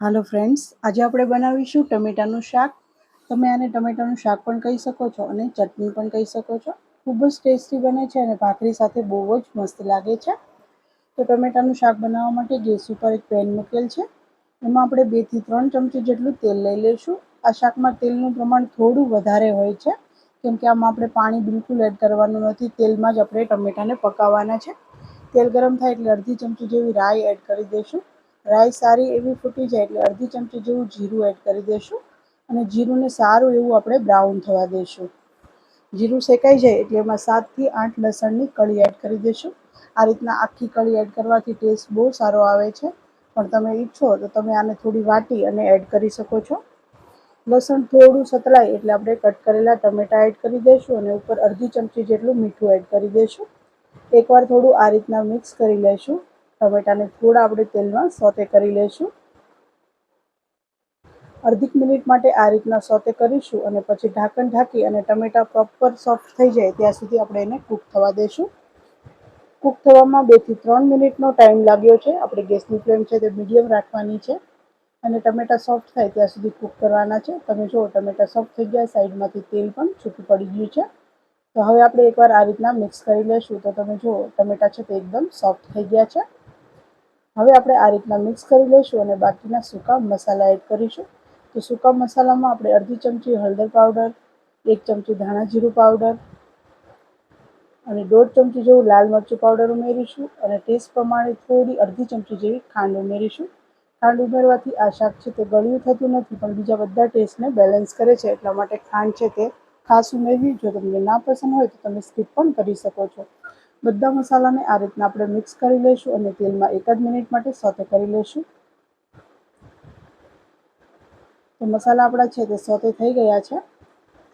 હાલો friends આજે આપણે બનાવીશું ટમેટાનું શાક. તમે આને ટમેટાનું શાક પણ કહી શકો છો અને ચટણી પણ કહી શકો છો. ખૂબ જ ટેસ્ટી બને છે અને ભાખરી સાથે બહુ જ મસ્ત લાગે છે. તો ટમેટાનું શાક બનાવવા માટે ગેસ ઉપર એક પેન મૂકેલ છે. એમાં આપણે બેથી ત્રણ ચમચી જેટલું તેલ લઈ લઈશું. આ શાકમાં તેલનું પ્રમાણ થોડું વધારે હોય છે. કેમ કે આમાં આપણે પાણી બિલકુલ એડ કરવાનું નથી. તેલમાં જ આપણે ટમેટાને પકાવવાના છે. તેલ ગરમ થાય એટલે અડધી ચમચી જેવી રાઈ એડ કરી દઈશું. રાઈ સારી એવી ફૂટી જાય એટલે અડધી ચમચી જેવું જીરું એડ કરી દઈશું અને જીરુંને સારું એવું આપણે બ્રાઉન થવા દઈશું જીરું શેકાઈ જાય એટલે એમાં સાતથી આઠ લસણની કળી એડ કરી દઈશું આ રીતના આખી કળી એડ કરવાથી ટેસ્ટ બહુ સારો આવે છે. પણ તમે ઈચ્છો તો તમે આને થોડી વાટી અને એડ કરી શકો છો. લસણ થોડું સતળાય એટલે આપણે કટ કરેલા ટમેટા એડ કરી દઈશું અને ઉપર અડધી ચમચી જેટલું મીઠું એડ કરી દઈશું એકવાર થોડું આ રીતના મિક્સ કરી લઈશું ટમેટાને થોડા આપણે તેલમાં સોતે કરી લઈશું. અડધીક મિનિટ માટે આ રીતના સોતે કરીશું અને પછી ઢાંકણ ઢાંકી અને ટમેટા પ્રોપર સોફ્ટ થઈ જાય ત્યાં સુધી આપણે એને કૂક થવા દઈશું કૂક થવામાં બેથી ત્રણ મિનિટનો ટાઈમ લાગ્યો છે. આપણે ગેસની ફ્લેમ છે તે મીડિયમ રાખવાની છે અને ટમેટા સોફ્ટ થાય ત્યાં સુધી કૂક કરવાના છે. તમે જુઓ, ટમેટા સોફ્ટ થઈ ગયા, સાઈડમાંથી તેલ પણ છૂટું પડી ગયું છે. તો હવે આપણે એકવાર આ રીતના મિક્સ કરી લઈશું તો તમે જુઓ, ટમેટા છે તે એકદમ સોફ્ટ થઈ ગયા છે. હવે આપણે આ રીતના મિક્સ કરી લઈશું અને બાકીના સૂકા મસાલા એડ કરીશું. તો સૂકા મસાલામાં આપણે અડધી ચમચી હળદર પાવડર એક ચમચી ધાણા જીરું પાવડર અને દોઢ ચમચી જેવું લાલ મરચું પાવડર ઉમેરીશું અને ટેસ્ટ પ્રમાણે થોડી અડધી ચમચી જેવી ખાંડ ઉમેરીશું. ખાંડ ઉમેરવાથી આ શાક છે તે ગળ્યું થતું નથી, પણ બીજા બધા ટેસ્ટને બેલેન્સ કરે છે, એટલા માટે ખાંડ છે તે ખાસ ઉમેરવી. જો તમને ના પસંદ હોય તો તમે સ્કીપ પણ કરી શકો છો. બધા મસાલાને આ રીતના આપણે મિક્સ કરી લઈશું અને તેલમાં એક જ મિનિટ માટે સોતે કરી લઈશું. તો મસાલા આપણા છે તે સોતે થઈ ગયા છે.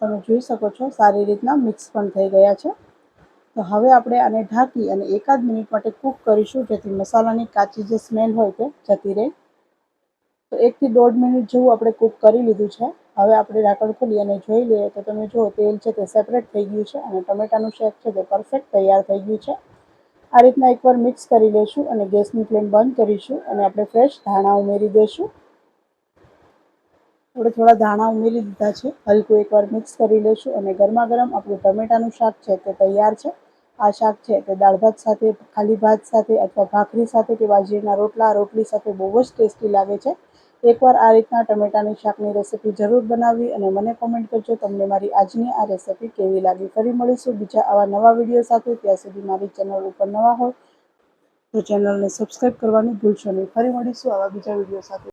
તમે જોઈ શકો છો સારી રીતના મિક્સ પણ થઈ ગયા છે. તો હવે આપણે આને ઢાંકી અને એકાદ મિનિટ માટે કૂક કરીશું જેથી મસાલાની કાચી જે સ્મેલ હોય તે જતી રહે. તો એકથી દોઢ મિનિટ જેવું આપણે કૂક કરી લીધું છે. હવે આપણે ઢાંકણ ખોલી અને જોઈ લઈએ તો તમે જુઓ, તેલ છે તે સેપરેટ થઈ ગયું છે અને ટમેટાનું શેક છે તે પરફેક્ટ તૈયાર થઈ ગયું છે. આ રીતના એકવાર મિક્સ કરી લઈશું અને ગેસની ફ્લેમ બંધ કરીશું અને આપણે ફ્રેશ ધાણા ઉમેરી દઈશું. આપણે થોડા ધાણા ઉમેરી દીધા છે. હલકું એકવાર મિક્સ કરી લઈશું અને ગરમા ગરમ આપણું ટમેટાનું શાક છે તે તૈયાર છે. આ શાક છે તે દાળ ભાત સાથે, ખાલી ભાત સાથે અથવા ભાખરી સાથે કે બાજરીના રોટલા, રોટલી સાથે બહુ જ ટેસ્ટી લાગે છે. એકવાર આ રીતના ટમેટાની શાકની રેસીપી જરૂર બનાવી અને મને કોમેન્ટ કરજો. તમને મારી આજની આ રેસીપી કેવી લાગી? ફરી મળીશું બીજા આવા નવા વીડિયો સાથે. ત્યાં સુધી મારી ચેનલ ઉપર નવા હોય તો ચેનલને સબસ્ક્રાઈબ કરવાનું ભૂલશો નહીં. ફરી મળીશું આવા બીજા વીડિયો સાથે.